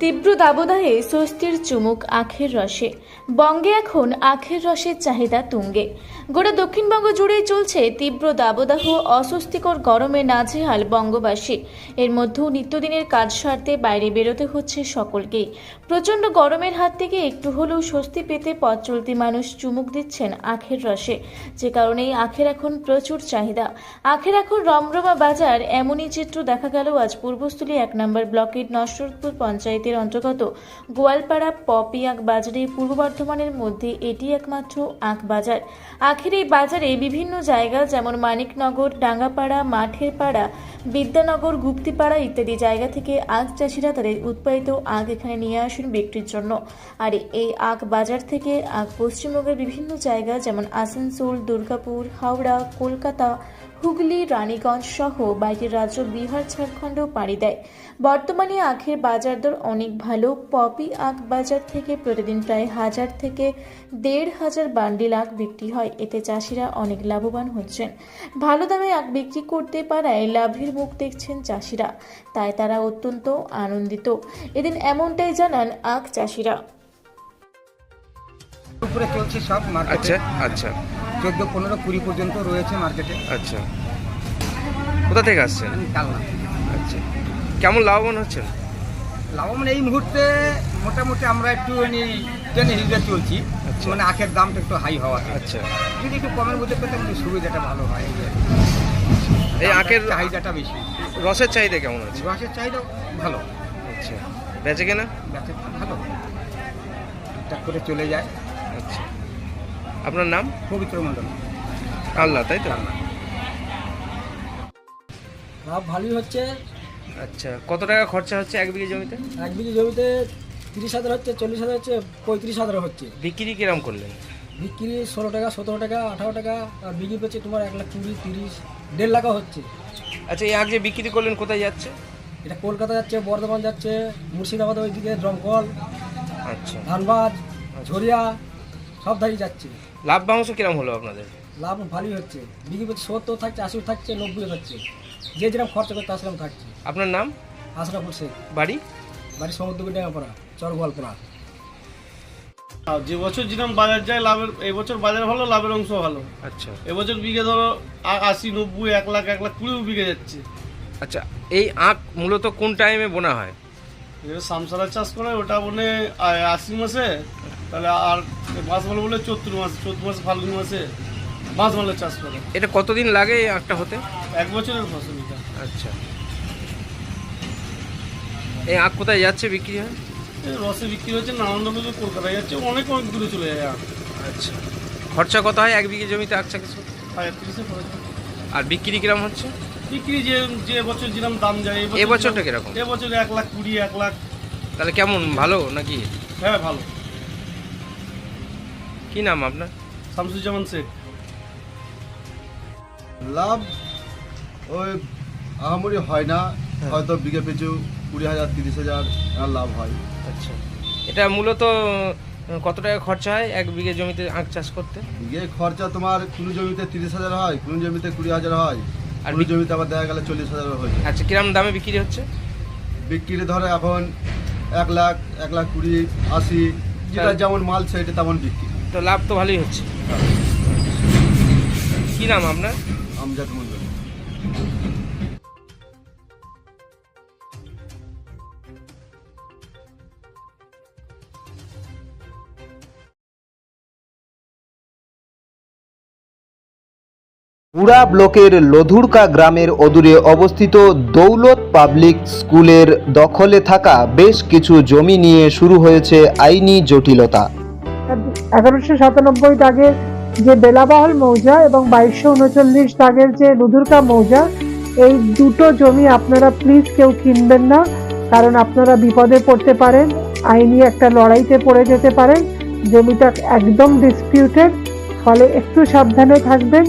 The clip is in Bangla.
তীব্র দাবদাহে স্বস্তির চুমুক আখের রসে। বঙ্গে এখন আখের রসের চাহিদা তুঙ্গে। গোটা দক্ষিণবঙ্গ জুড়েই চলছে তীব্র দাবদাহ, অস্বস্তিকর গরমে নাজেহাল বঙ্গবাসী। এর মধ্যেও নিত্যদিনের কাজ সারতে বাইরে বেরোতে হচ্ছে সকলকেই। প্রচণ্ড গরমের হাত থেকে একটু হলেও স্বস্তি পেতে পথ চলতি মানুষ চুমুক দিচ্ছেন আখের রসে। যে কারণেই আখের এখন প্রচুর চাহিদা। আখের এখন রমরমা বাজার, এমনই চিত্র দেখা গেল আজ পূর্বস্থলী এক নম্বর ব্লকের নসরতপুর পঞ্চায়েতের অন্তর্গত গোয়ালপাড়া পপি আখ বাজারে পূর্ব বর্ধমানের মধ্যে এটি একমাত্র আখ বাজার। আখের এই বাজারে বিভিন্ন জায়গা যেমন মানিকনগর, ডাঙ্গাপাড়া মাঠের পাড়া বিদ্যানগর, গুপ্তিপাড়া ইত্যাদি জায়গা থেকে আখ চাষিরা তাদের উৎপাদিত আখ এখানে নিয়ে আসেন বিক্রির জন্য। আর এই আখ বাজার থেকে আখ পশ্চিমবঙ্গের বিভিন্ন জায়গা যেমন আসানসোল, দুর্গাপুর, হাওড়া, কলকাতা, হুগলি, রানীগঞ্জ সহ বাইরের রাজ্য বিহার, ঝাড়খণ্ডও পাড়ি দেয়। বর্তমানে আখের বাজার দর অনেক ভালো পপি আখ বাজার থেকে প্রতিদিন প্রায় হাজার থেকে দেড় হাজার বান্ডিল আখ বিক্রি হয়। এতে চাষিরা অনেক লাভবান হচ্ছেন। ভালো দামে আখ বিক্রি করতে পারায় লাভের মুখ দেখছেন চাষিরা। তাই তারা অত্যন্ত আনন্দিত। এদিন এমনটাই জানান আখ চাষিরা। উপরে চলছে সব মার্কেটে আচ্ছা আচ্ছা। চোদ্দ পনেরো কুড়ি পর্যন্ত রয়েছে মার্কেটে আচ্ছা। কোথা থেকে আসছেন? আমি কালনা আচ্ছা। কেমন লাভবান হচ্ছেন? লাভবান এই মুহূর্তে মোটামুটি আমরা একটু টেনে হিসেবে চলছি। আচ্ছা। মানে আখের দামটা একটু হাই হওয়া আচ্ছা। যদি একটু কমের মধ্যে পেতে আমাদের সুবিধাটা ভালো হয়। এই আখের চাহিদাটা বেশি। রসের চাহিদা কেমন আছে? রসের চাহিদা ভালো। আচ্ছা। বেচে কেনা? গাছের ভালো। টুকটাক করে চলে যায়। আচ্ছা। আপনার নাম? পবিত্র মণ্ডল। আল্লাহ তাই তো? লাভ ভালোই হচ্ছে। আচ্ছা কত টাকা খরচা হচ্ছে এক বিঘে জমিতে? এক বিঘে জমিতে তিরিশ হাজার হচ্ছে চল্লিশ হাজার হচ্ছে পঁয়ত্রিশ হাজার হচ্ছে। বিক্রি কিরম করলেন? বিক্রি ষোলো টাকা সতেরো টাকা আঠারো টাকা আর বিক্রি পেচ্ছে তোমার এক লাখ কুড়ি তিরিশ দেড় লাখও হচ্ছে। আচ্ছা এই আখ যে বিক্রি করলেন কোথায় যাচ্ছে? এটা কলকাতা যাচ্ছে বর্ধমান যাচ্ছে মুর্শিদাবাদ ওইদিকে দমকল আচ্ছা। ধানবাদ ঝরিয়া সব ধারেই যাচ্ছে। লাভ বাংশ কিরম হলো আপনাদের? লাভ ভালোই হচ্ছে। বিক্রি পেচ্ছে সত্তর থাকছে আশি থাকছে নব্বই থাকছে। যে যেরকম খরচা করতে আসলাম থাকছে আপনার নাম? আশরাফুল শেখ। বাড়ি? বাড়ি সমুদ্র ডেঙ্গাপাড়া চর গোয়ালপাড়া আর যে বছর যেরকম বাজার যায় লাভের এই বছর বাজার ভালো লাভের অংশ ভালো। আচ্ছা। এবছর বিঘে ধরো আ- আশি নব্বই এক লাখ এক লাখ কুড়িও বিঘে যাচ্ছে। আচ্ছা এই আখ মূলত কোন টাইমে বোনা হয়? সামসারা চাষ করে ওটা বলে আ- আশ্বিন মাসে তাহলে আর মাছ ভালো বলে চৈত্র মাস চৈত্র মাসে ফাল্গুন মাসে মাছ ভালো চাষ করে। এটা কতদিন লাগে এই আখটা হতে? এক বছরের ফসল এটা। আচ্ছা। এই আখ কোথায় যাচ্ছে বিক্রি হয়? রসে বিক্রি হচ্ছে নারায়ণগঞ্জ কলকাতায় যাচ্ছে অনেক অনেক দূরে চলে যায় আচ্ছা। খরচা কত হয় এক বিঘে জমিতে আখ চাষ করতে? হাজার তিরিশে খরচ হয়। আর বিক্রি কিরম হচ্ছে? বিক্রি যে যে বছর যেরকম দাম যায় এ বছরটা কীরকম? এবছর এক লাখ কুড়ি এক লাখ। তাহলে কেমন ভালো নাকি? হ্যাঁ ভালো। কি নাম আপনার? শামসুজ্জামান শেখ। লাভ ওই আহামরি হয় না হয়তো বিঘে পিছু কুড়ি হাজার তিরিশ হাজার লাভ হয়। আচ্ছা। এটা মূলত কত টাকা খরচা হয় এক বিঘে জমিতে আখ চাষ করতে? বিঘে খরচা তোমার কোনো জমিতে তিরিশ হাজার হয় কোনো জমিতে কুড়ি হাজার হয় আর বিক- জমিতে আবার দেখা গেলে চল্লিশ হাজার হয় আচ্ছা কিরম দামে বিক্রি হচ্ছে? বিক্রি ধরো এখন এক লাখ এক লাখ কুড়ি আশি যেটা হ্যাঁ। যেমন মাল সেটা তেমন বিক্রি। তো লাভ তো ভালোই হচ্ছে। কি নাম আপনার? আমজাদ মন্ডল পুরা ব্লকের লধুরকা গ্রামের অদূরে অবস্থিত দৌলত পাবলিক স্কুলের দখলে থাকা বেশ কিছু জমি নিয়ে শুরু হয়েছে আইনি জটিলতা। এগারোশো সাতানব্বই দাগের যে বেলাবাহল মৌজা এবং বাইশশো উনচল্লিশ দাগের যে লুধুরকা মৌজা, এই দুটো জমি আপনারা প্লিজ কেউ কিনবেন না, কারণ আপনারা বিপদে পড়তে পারেন, আইনি একটা লড়াইতে পড়ে যেতে পারেন, জমিটা একদম ডিসপিউটেড ফলে একটু সাবধানে থাকবেন।